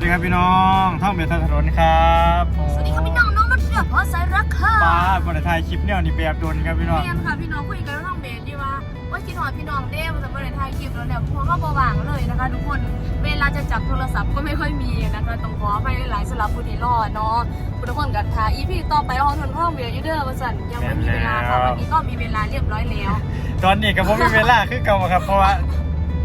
วัสดีครับพี่น้องท่องเบลทางถนนครับสวัสดีค่ะพี่น้องน้องรถเสือกพอสายรักค่ะป้าบริไทยคลิปเนี่ยนี่แบบโดนครับพี่น้องเรียนค่ะพี่น้องคุยกันน้องเบสดีว่าว่าคิดหอดพี่น้องเด้มาจากบริษัทคลิปแล้วเนี่ยพวกเขาเบาบางเลยนะคะ ทุกคนเวลาจะจับโทรศัพท์ก็ไม่ค่อยมีนะคะต้องขอไปหลายๆสลับบุรีรอดเนาะทุกคนกับทาอีพีต่อไปห้องทนห้องเบียร์ยูเดอร์มาสั่นยังไม่มีเวลาค่ะวันนี้ก็มีเวลาเรียบร้อยแล้ว ตอนนี้ก็ผมมีเวลาคือเก่าครับเพราะว่า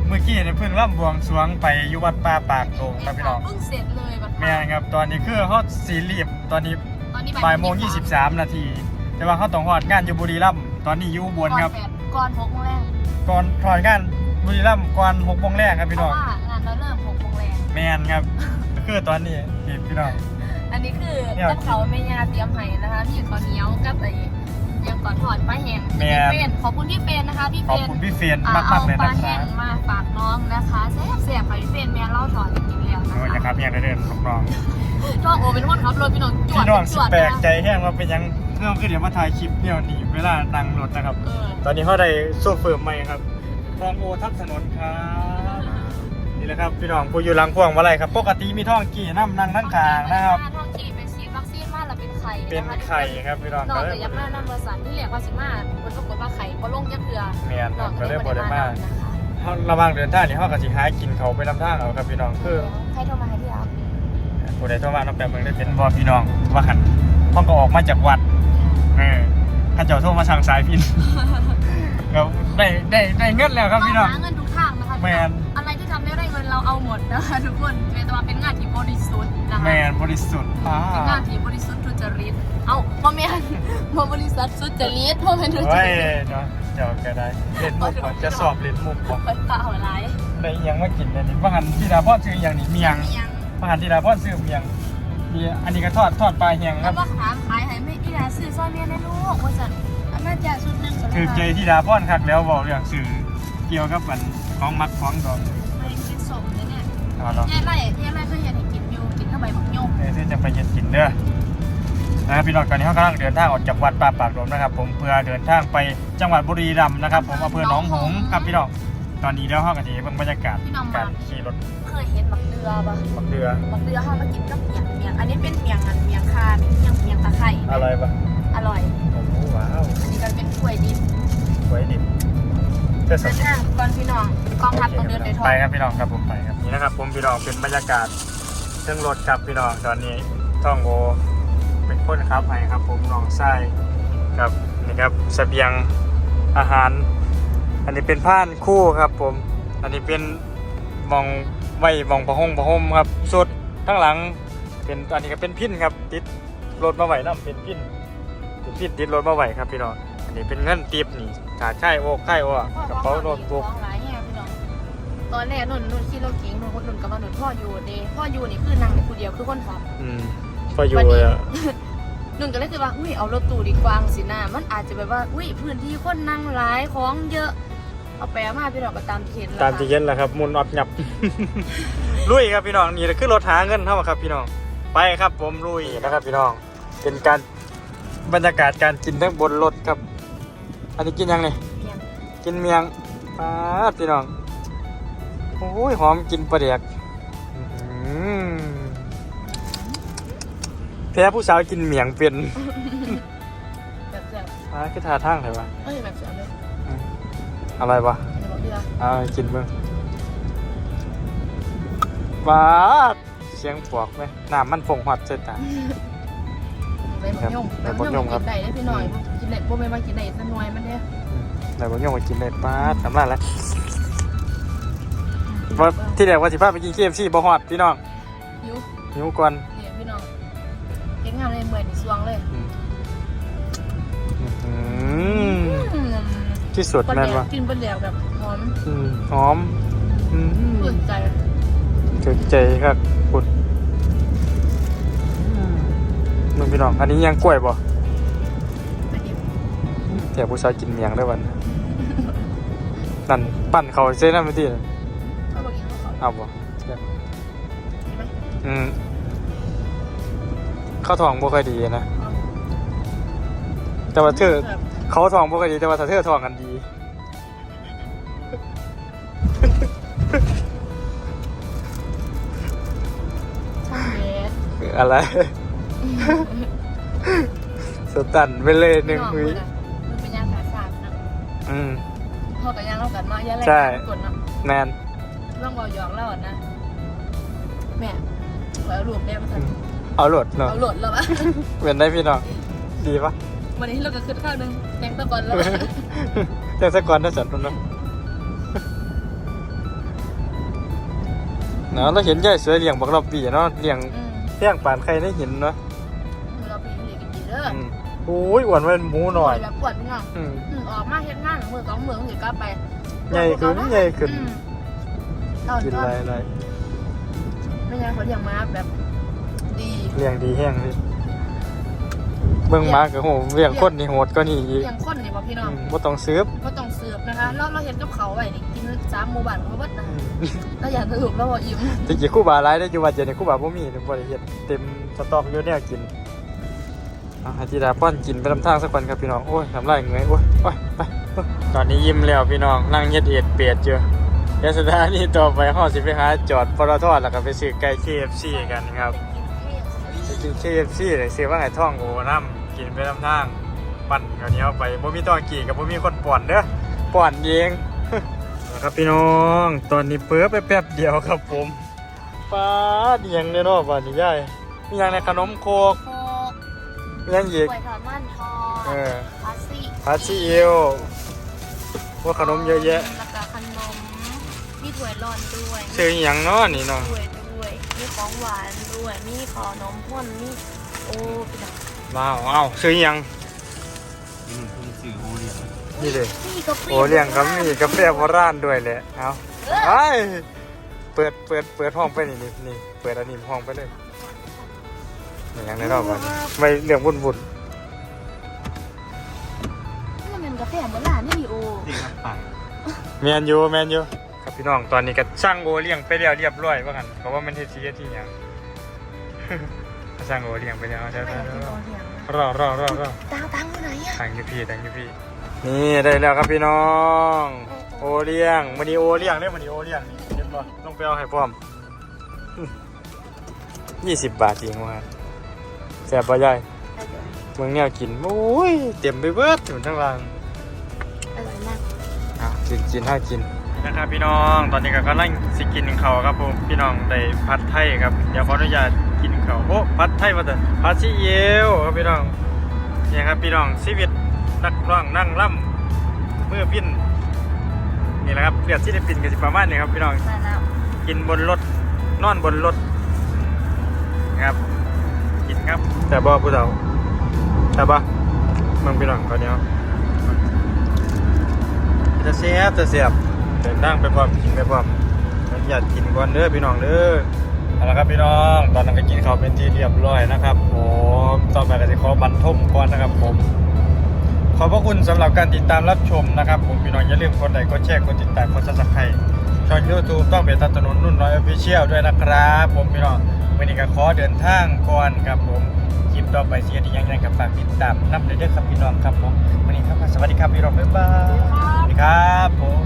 เมื่อกี้เนี่ยเพิ่งร่ำบวงสรวงไปอยู่วัดป่าปากโตงครับพี่น้องเพิ่งเสร็จเลยบัดแม่นครับตอนนี้คือฮอดสีรีบตอนนี้ตอนนี้บ่ายโมงยี่สิบสามนาที แต่ว่าเขาต้องฮอดงานอยู่บุรีรัมย์ตอนนี้อยู่อุบลครับ ก่อนแปดก่อนหกโมงแรกก่อนถอดงานบุรีรัมย์ก่อนหกโมงแรกครับพี่เพน้องราะว่างานเราเริ่มหกโมงแรง แมนครับ คือตอนนี้เห็นพี่น้อง อันนี้คือเนี่ย กับเขาไม่ยาเตรียมให้นะคะมีข้าวเหนียวกับไอ้ ยังก่อนถอดปลาแห้งแม่พี่เป็นขอบคุณพี่เป็นนะคะพี่ขอบเป็นคุณพี่เฟียนอ่มากเอาๆเลยปลานะคแห้รับงมาฝากน้องนะคะแซ่บแซ่บค่ะพี่เป็นแม่เล่าถอดจริงๆแล้วนะโอ้ยคะนะครับยังได้เดินลูกน้องช่วงโอเป็นคนขับรถพี่น้องจวดพี่น้องจสิวดแปลกนะใจแห้งว่าเป็นหยังเรื่องคือเดี๋ยวมาถ่ายคลิปเนี่ยนี่เวลานั่งรถนะครับ เออ ตอนนี้เขาได้โซเฟอร์ใหม่ครับทองโอทับถนนครับนี่แหละครับพี่น้องผู้อยู่หลังพวงมาลัยครับ ปกติมีท่องกี่น้ำนั่งทั้งกลางนะครับท้อง เป็นไข่เป็นนะคะไข่ครับพี่น้องนอก็กเลจากยยักษ์หน้าน้ำประสานที่เรียกว่าสิมาคนปรากฏว่าไข่พอลงยักษ์เรือเมียนครับก็เลยนบ่อกได้จากมานี้นะคะเขาระหว่างเดินทางนี่เขาก็สิหากินเขาไปลำทางเอาครับพี่น้องคือ ใครโทรมาให้ที่รักผู้ใดโทรมาน้องแปมเมืองได้เป็นบ่พี่น้องว่าหันห้องก็ออกมาจากวัดเออถ้าเจ้าโทรมาทางสายพิน ก็ได้ได้ได้เงินแล้วครับพี่น้อง หาเงินทุกทางนะคะ แมน อะไรที่ทำได้ได้เงินเราเอาหมดนะคะทุกคนเป็นตัวเป็นงานที่บริสุทธิ์นะคะแมนบริสุทธิ์อ่าเป็นงานที่บริสุทธิ์ทุจริตเอ้าพ่อแม่นบ่บริษัทสุจริตพ่อแม่นทุจเฮ้ยริตเนาะเจ้าก็ได้เล่นมุกก่อนจะสอบเล่นมุกก่อนไปเปล่าอะไรได้อิหยังมากินเลยนี่ว่าหันที่ดาพ่อซื้ออหย่างนี้เมียงเมียงว่าหันที่ดาพ่อซื้อเมียงมีอันนี้ก็ทอดทอดปลาเฮียงคแล้รัวบ ก็ถามขายให้ไม่อีหลาซื้อซอยเมียในลูกว่าซั่นอามาจ่าชุดหนึงก็เลยคือใจที่ดาพ่อนคักแล้วบอกเรื่องสื่อ เกี่ยวกับมันของมักของดอกไม่เป็นสมเลยเนี่ยเอาเนาะ ยายไล่ยายไล่เคยเห็นให้กินอยู่กินเข้าไปบักโยมเดี๋ยวจะไปเย็นกินเด้อนะครับพี่น้องตอนนี้เขากำลังเดินทางออกจากวัดป่าปากหลวงนะครับ ผมเพื่อเดินทางไปจังหวัดบุรีรัมย์นะครับ ผมอำเภอหนองหงส์ครับพี่น้องตอนนี้เดี๋ยวห้องกันทีเบิ่งบรรยากาศการขี่รถเคยเห็นบักเดือปะบักเรือบักเดือเฮามากินกับเมียงเมียงอันนี้เป็นเมียงอันเมียงคานเมียงเมียงตะไคร้อะไรปะอร่อย โอ้โหว้าวอันนี้ก็เป็นกล้วยดิบไว้ดิบ เพื่อสเดินกิทางก่อนพี่น้องกองทัพต้องเดินโดยทอไปงครับพี่น้องครับผมไปครับนี่นะครับ ผมพี่น้องเป็นบรรยากาศเครื่องรถครับพี่น้องตอนนี้ท่องโอเป็นคนครับให้ครับ ผมน้องไส้ครับนี่ครับเสบียงอาหาร อันนี้เป็นผ้านคู่ครับ ผม อันนี้เป็นมองไว้มองประหงประหมครับสุดข้างหลังเป็นอันนี้ก็เป็นพินครับติดรถมาไหวน้ำเป็นพินเป็นพินติดรถมาไหวครับพี่น้องอั นนี้เป็นเงินติบนี่ขาดไข่โอกไข่โอกกระเป๋าโน้ตบุ๊กของหลายแห่พี่น้องตอนแรกนุ่นนุ่นขี่รถเก๋งนุ่นนุ่นกับว่านุ่นพ่ออยู่เดพ่ออยู่นี่คือนั่งอยู่คนเดียวคือคนขับอืมพออยู่เลยอะนุ่นก็เลยคิดว่าอุ้ยเอารถตู้ดีกว่าสินะมันอาจจะแบบว่าอุ้ยพื้นที่คนนั่งหลายของเยอะเอาไปเอามาพี่น้องก็ตามที่เห็นแล้วตามที่เย็นแหละครับมุนอับหยับลุยครับพี่น้องนี่คือรถหาเงินเท่าครับพี่น้องไปครับผมลุยนะครับพี่น้องเป็นการบรรยากาศการกินทั้งบนรถครับ อันนี้กินยังไงเพียงกินเมียงปาดพี่น้อง โอ้ยหอมกินปลาเดียกอื้อหือแพ้ผู้สาวกินเมียงเป็นแบบแบบอ่าคือท่าทางเลยวะเอ้ยแบบแบบเลยอะไรวะเดี๋ยวบอกพี่ละเอากินเบิ่งปาดเสียงปวกไหมน้ำมันฟงหัดเสร็จอะไปบักยมไปบักยมครับกินได้ได้พี่หน่อย กินได้บ่แม่นว่ากินได้สักหน่วยมันเนี่ยไหนบอกยังมากินได้ปาดสำลักแล้วว่าที่แรกว่าสิพาไปกินเคฟซีบ่ฮอดพี่น้องหิวหิวก่อนเนี่ยพี่น้องเก่งงามเลยเมื่อยนี่สวงเลยอืมอื้อหืออืมที่สุดปลาแม่นแดวะกกินปลาแดกแบบหอมอืมหอมอืมตื่นใจถึงใจครับคุณมึงพี่น้อง อันนี้ยังกล้วยบ่ไปดิบ เดี๋ยวผู้ชายกินเมียงได้วันนั่นปั่นเขาเส้นนั่นไม่ดีเลยเอาบักอีกเขาเอาบ่กินไหมอืมเข้าวทองบ่ค่อยดีนะเอาแต่ว่าเธอแบบเขาทองบ่ค่อยดี แต่ว่าถ้าเธอทองกันดีอะไร สตันไปเลยหนึ่งพี่วิ อืมพอกับยางเรากันเนาะยาอะไรใช่ กดเนาะแมนต้องเอาหยอกเล่าอะนะแม่ขอเอารูปได้มาสั่นเอาโหลดเนาะเอาโหลดแล้วปะเป็นได้พี่น้องดีปะ วันนี้เราก็ขึ้นข้าวหนึงแกงตะกอนแล้วปะเจ้าสกอนได้สันตุนเนาะเนาะเราเห็นยายสวยเลี้ยงบักรอบปีเนาะเลี้ยงอืมเลี้ยงปานใครได้เห็นเนาะเราไปเรียนกันดีเด้ออืม โอ้ยอ้วนเป็นหมูหน่อย แบบปวดพี่น้องอืมอืมออกมาเฮ็ดงานมือสองมือถึงกลับไปใหญ่ขึ้นใหญ่ขึ้นอืมตอนกินตออะนไรอะไรไม่งั้นเขาเลี้ยงมาแบบดีเลี้ยงดีแห้งพี่เบิ่งหมากับโหเลี้ยงคนนี่โหดก็นี่อีกเลี้ยงคนนี่บ่พี่น้องอืมบ่ต้องซื้อก็ต้องเสือบนะคะเราเราเห็นกับเขาไว้นี่กินสามหมู่บ้านเขาเบิดนะเราอยากสรุปเราบ่อิ่ม ตะกี้คู่บาหลายได้อยู่ว่าเดี๋ยวนี้คู่บาบ่มีบ่ได้เฮ็ดเต็มสต็อกอยู่แนวกิน อะให้จิดาป้อนกินไปลำทางสักคนครับพี่น้องโอ้ยน้ำลายเงยโอ้ยโอ้ยไปตอนนี้ยิ้มแล้วพี่น้องนั่งเฮ็ดเอ็ดเป็ดอยู่เดี๋ยวสถานีต่อไปเฮาสิไปหาจอดปตทแล้วก็ไปซื้อไก่ KFC กันครับไปกิน KFC เลยซื้อว่าไงท่องโอ้น้ำกินไปลำทางปั่นข้าวเหนียวไปบ่มีต้องกี่กับบ่มีคนป่อนเด้อป่อนเองครับพี่น้องตอนนี้เปิ้ไปแป๊บเดียวครับผมป้าดอิหยังเนี่ยเนาะบ้านนี้ยายมีหยังในขนมโคก ยังอีกกล้วยทอดมันทอเอดอพาสซี่พาชิเอลว่าขนมเยอะแยะแล้วก็ขนมมีถ้วยร้อนด้วยชื่ออิหยังเนาะนี่เนาะด้วยด้วยมีของหวานด้วยมีขนมพ่นมีโอ้พี่น้องว้าวอ้าวชื่ออิหยังอืมมีสื่อโอเลี้ยงนี่เลยมีกาแฟโอเลี้ยงครับมีกาแฟโบราณด้วยแหละเอาไปเปิดเปิดเปิดห้องไปนี่นี่นี่เปิดอันนี้ห้องไปเลย มีหยังในรอบวันไม่เรื่องวุ่นวุ่นมันเป็นกาแฟโบราณนี่ดิโอจริงครับป่าแมนยูแมนยูครับพี่น้องตอนนี้ก็สร้างโอเลี้ยงไปแล้วเรียบร้อยว่ากันเพราะว่ามันเฮ็ดซีที่หยังสร้างโอเลี้ยงไปแล้วเดี๋ยวไม่เดี๋ยวอยากเดี๋กินยวโอเลี้ยงนะรอรอรอรอตังตังอยู่ไหนอะตังอยูพี่ตังอยูพี่นี่ได้แล้วครับพี่น้อง โอเลี้ยงมันนี้โอเลี้ยงเนี่ยมันนี้โอเลี้ยงนี่เห็นป่ะต้องไปเอาให้พร้อมยี่สิบบาทจริงว่ะ แซ่บปะยายเมืองแนวกินโอ้ยเต็มไปเบิดอยู่ทั้งล่างอร่อยมากอะกินกินให้กินนะครับพี่น้องตอนนี้ก็กำลังสิกินข้าวครับผมพี่น้องได้ผัดไทยครับเดี๋ยวขออนุญาตกินข้าวโอ้ผัดไทยมาเถอะผัดซีอิ๊วครับพี่น้องนี่ครับพี่น้องชีวิตนักร้องนั่งล่ำมือพินนี่แหละครับเปรียบที่ได้ปินกันสิประมาณนี้ครับพี่น้องมาแล้วกินบนรถนอนบนรถนะครับกิน ครับแต่บ่ผู้เฒ่าแต่บ่มึงพี่น้องก่อนเดียวจะเสียบจะเสียบเดินทางไปพร้อมกินไปพร้อมอยากกินก่อนเด้อพี่น้องเด้อเอาละครับพี่น้องตอนนั้นก็กินข้าวเป็นที่เรียบร้อยนะครับผมต่อไปก็จะขอบันทมก่อนนะครับผมขอบพระคุณสำหรับการติดตามรับชมนะครับผมพี่น้องอย่าลืมกดไลค์กดแชร์กดติดตามกดซับสไครต์ช่องยูทูบต้องเป็นตัดถนนนุ่นน้อยออฟฟิเชียลด้วยนะครับ ผมพี่น้อง วันนี้ก็ขอเดินทางก่อนครับผมคลิปต่อไปเสียดียังไงกับฝากติดตามนับเลยเด้อครับพี่น้องครับผมวันนี้ครับสวัสดีครับพี่น้องบ๊ายบายสวัสดีครับผม